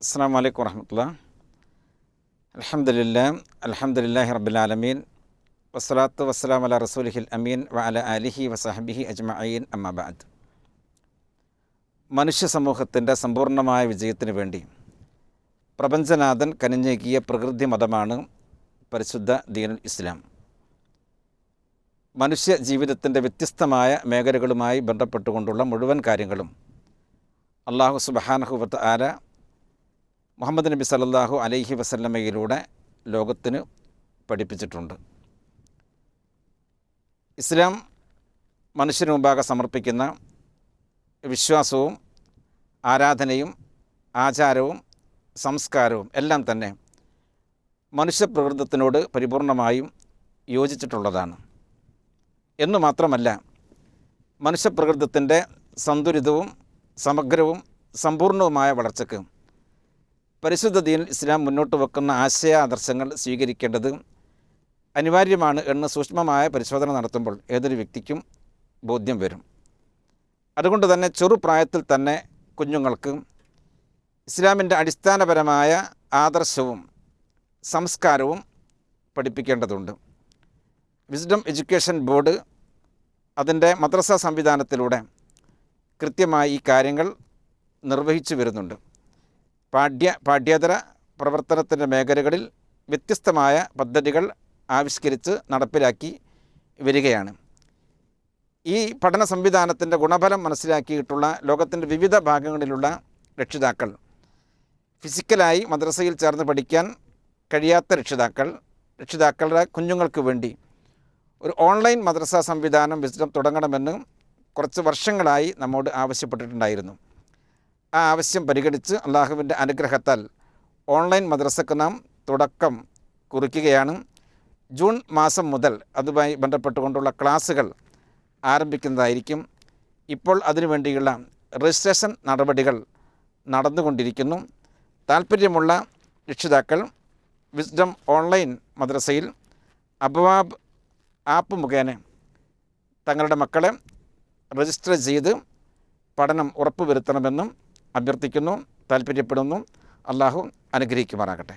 അസ്സാം വലൈക്കും വർഹമത്തുള്ള അലഹമുല്ല അലഹമുല്ലാഹി റബ്ബുലാലമീൻ വസ്സലാത്തു വസ്സലാം അല റസൂലിഹിൽ അമീൻ വ അല അലിഹി വസഹബിഹി അജ്മഈൻ. അമ്മാബാദ് മനുഷ്യ സമൂഹത്തിന്റെ സമ്പൂർണമായ വിജയത്തിന് വേണ്ടി പ്രപഞ്ചനാഥൻ കനിഞ്ഞേകിയ പ്രകൃതി മതമാണ് പരിശുദ്ധ ദീനുൽ ഇസ്ലാം. മനുഷ്യ ജീവിതത്തിന്റെ വ്യത്യസ്തമായ മേഖലകളുമായി ബന്ധപ്പെട്ടുകൊണ്ടുള്ള മുഴുവൻ കാര്യങ്ങളും അള്ളാഹു സുബഹാനഹുബത്ത് ആല മുഹമ്മദ് നബി സല്ലല്ലാഹു അലൈഹി വസല്ലമയിലൂടെ ലോകത്തിന് പഠിപ്പിച്ചിട്ടുണ്ട്. ഇസ്ലാം മനുഷ്യന് മുമ്പാകെ സമർപ്പിക്കുന്ന വിശ്വാസവും ആരാധനയും ആചാരവും സംസ്കാരവും എല്ലാം തന്നെ മനുഷ്യപ്രകൃതത്തിനോട് പരിപൂർണമായും യോജിച്ചിട്ടുള്ളതാണ്. എന്നു മാത്രമല്ല മനുഷ്യപ്രകൃതത്തിന്റെ സന്തുലിതവും സമഗ്രവും സമ്പൂർണവുമായ വളർച്ചയ്ക്ക് പരിശുദ്ധ ദീൻ ഇസ്ലാം മുന്നോട്ട് വെക്കുന്ന ആശയ ആദർശങ്ങൾ സ്വീകരിക്കേണ്ടത് അനിവാര്യമാണ് എന്ന് സൂക്ഷ്മമായ പരിശോധന നടത്തുമ്പോൾ ഏതൊരു വ്യക്തിക്കും ബോധ്യം വരും. അതുകൊണ്ട് തന്നെ ചെറുപ്രായത്തിൽ തന്നെ കുഞ്ഞുങ്ങൾക്ക് ഇസ്ലാമിന്റെ അടിസ്ഥാനപരമായ ആദർശവും സംസ്കാരവും പഠിപ്പിക്കേണ്ടതുണ്ട്. വിസ്ഡം എഡ്യൂക്കേഷൻ ബോർഡ് അതിന്റെ മദ്രസ സംവിധാനത്തിലൂടെ കൃത്യമായി ഈ കാര്യങ്ങൾ നിർവഹിച്ചു വരുന്നുണ്ട്. പാഠ്യ പാഠ്യേതര പ്രവർത്തനത്തിന്റെ മേഖലകളിൽ വ്യത്യസ്തമായ പദ്ധതികൾ ആവിഷ്കരിച്ച് നടപ്പിലാക്കി വരികയാണ്. ഈ പഠന സംവിധാനത്തിന്റെ ഗുണഫലം മനസ്സിലാക്കിയിട്ടുള്ള ലോകത്തിന്റെ വിവിധ ഭാഗങ്ങളിലുള്ള രക്ഷിതാക്കൾ ഫിസിക്കലായി മദ്രസയിൽ ചേർന്ന് പഠിക്കാൻ കഴിയാത്ത രക്ഷിതാക്കൾ രക്ഷിതാക്കളുടെ കുഞ്ഞുങ്ങൾക്ക് വേണ്ടി ഒരു ഓൺലൈൻ മദ്രസ സംവിധാനം വിസ്ഡം തുടങ്ങണമെന്ന് കുറച്ച് വർഷങ്ങളായി നമ്മോട് ആവശ്യപ്പെട്ടിട്ടുണ്ടായിരുന്നു. ആ ആവശ്യം പരിഗണിച്ച് അള്ളാഹുവിന്റെ അനുഗ്രഹത്താൽ ഓൺലൈൻ മദ്രസക്ക് നാം തുടക്കം കുറിക്കുകയാണ്. ജൂൺ മാസം മുതൽ അതുമായി ബന്ധപ്പെട്ടുകൊണ്ടുള്ള ക്ലാസ്സുകൾ ആരംഭിക്കുന്നതായിരിക്കും. ഇപ്പോൾ അതിനുവേണ്ടിയുള്ള രജിസ്ട്രേഷൻ നടപടികൾ നടന്നുകൊണ്ടിരിക്കുന്നു. താല്പര്യമുള്ള രക്ഷിതാക്കൾ വിസ്ഡം ഓൺലൈൻ മദ്രസയിൽ അബവാബ് ആപ്പ് മുഖേന തങ്ങളുടെ മക്കളെ രജിസ്റ്റർ ചെയ്ത് പഠനം ഉറപ്പുവരുത്തണമെന്നും അഭ്യർത്ഥിക്കുന്നു താല്പര്യപ്പെടുന്നു അള്ളാഹു അനുഗ്രഹിക്കുമാറാകട്ടെ.